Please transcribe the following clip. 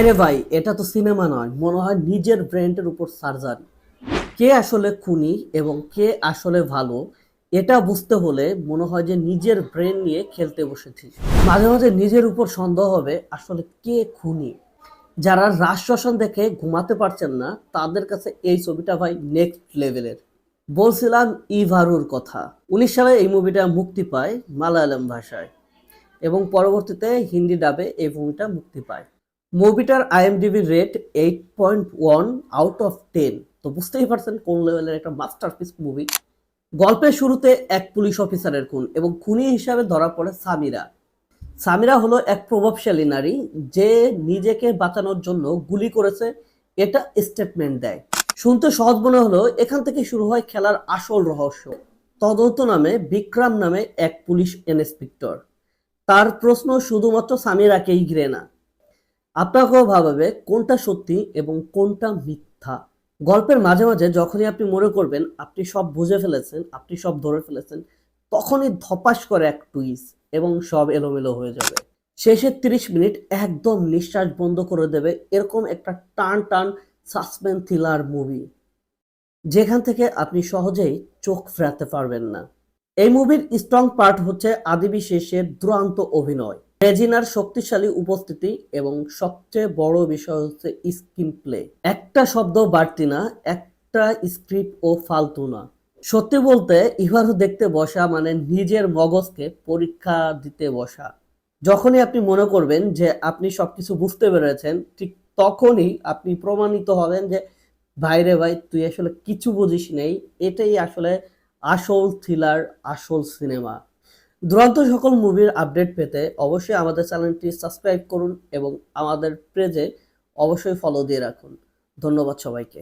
ভাইরে ভাই, এটা তো সিনেমা নয়। মনে হয় নিজের ব্র্যান্ডের উপর সার্জারি কে আসলে খুনি এবং কে আসলে ভালো, এটা বুঝতে হলে মনে হয় যে নিজের ব্রেন নিয়ে খেলতে বসেছি। মাঝে মাঝে নিজের উপর সন্দেহ হবে, আসলে কে খুনি? যারা রাজ শ্মশান দেখে ঘুমাতে পারছেন না, তাদের কাছে এই ছবিটা ভাই নেক্সট লেভেলের বলছিলাম ইভারুর কথা। উনিশ সালে এই মুভিটা মুক্তি পায় মালায়ালাম ভাষায় এবং পরবর্তীতে হিন্দি ডাবে এই মুভিটা মুক্তি পায়। মুভিটার IMDb rate eight point one out of ten তো বুঝতেই পারছেন কোন লেভেলের একটা মাস্টারপিস মুভি গল্পের শুরুতে এক পুলিশ অফিসারের খুন এবং খুনি হিসাবে ধরা পড়ে সামিরা। সামিরা হলো এক প্রভাবশালী নারী, যে নিজেকে বাঁচানোর জন্য গুলি করেছে, এটা স্টেটমেন্ট দেয়। শুনতে সহজ মনে হলো এখান থেকে শুরু হয় খেলার আসল রহস্য। তদন্ত নামে বিক্রম নামে এক পুলিশ ইন্সপেক্টর তার প্রশ্ন শুধুমাত্র সামিরাকেই ঘিরে না আপনাকেও ভাবাবে কোনটা সত্যি এবং কোনটা মিথ্যা। গল্পের মাঝে মাঝে যখনই আপনি মনে করবেন, আপনি সব বুঝে ফেলেছেন, আপনি সব ধরে ফেলেছেন, তখনই ধপাস করে এক টুইস এবং সব এলোমেলো হয়ে যাবে। শেষের তিরিশ মিনিট একদম নিঃশ্বাস বন্ধ করে দেবে এরকম একটা টান টান সাসপেন্স থ্রিলার মুভি যেখান থেকে আপনি সহজেই চোখ ফেরাতে পারবেন না। এই মুভির স্ট্রং পার্ট হচ্ছে আদিবিশেষের দুরান্ত অভিনয়। রেজিনার শক্তিশালী উপস্থিতি এবং সবচেয়ে বড় বিষয় হচ্ছে স্ক্রিন প্লে। একটা শব্দ বাড়তি না, একটা স্ক্রিপ্ট ও ফালতু না। সত্যি বলতে ইভারও দেখতে বসা মানে নিজের মগজকে পরীক্ষা দিতে বসা। যখনই আপনি মনে করবেন যে আপনি সবকিছু বুঝতে পেরেছেন, ঠিক তখনই আপনি প্রমাণিত হবেন যে ভাইরে ভাই, তুই আসলে কিছু বুঝিস নেই। এটাই আসলে আসল থ্রিলার আসল সিনেমা দুরন্ত সকল মুভির আপডেট পেতে অবশ্যই আমাদের চ্যানেলটি সাবস্ক্রাইব করুন এবং আমাদের পেজে অবশ্যই ফলো দিয়ে রাখুন। ধন্যবাদ সবাইকে।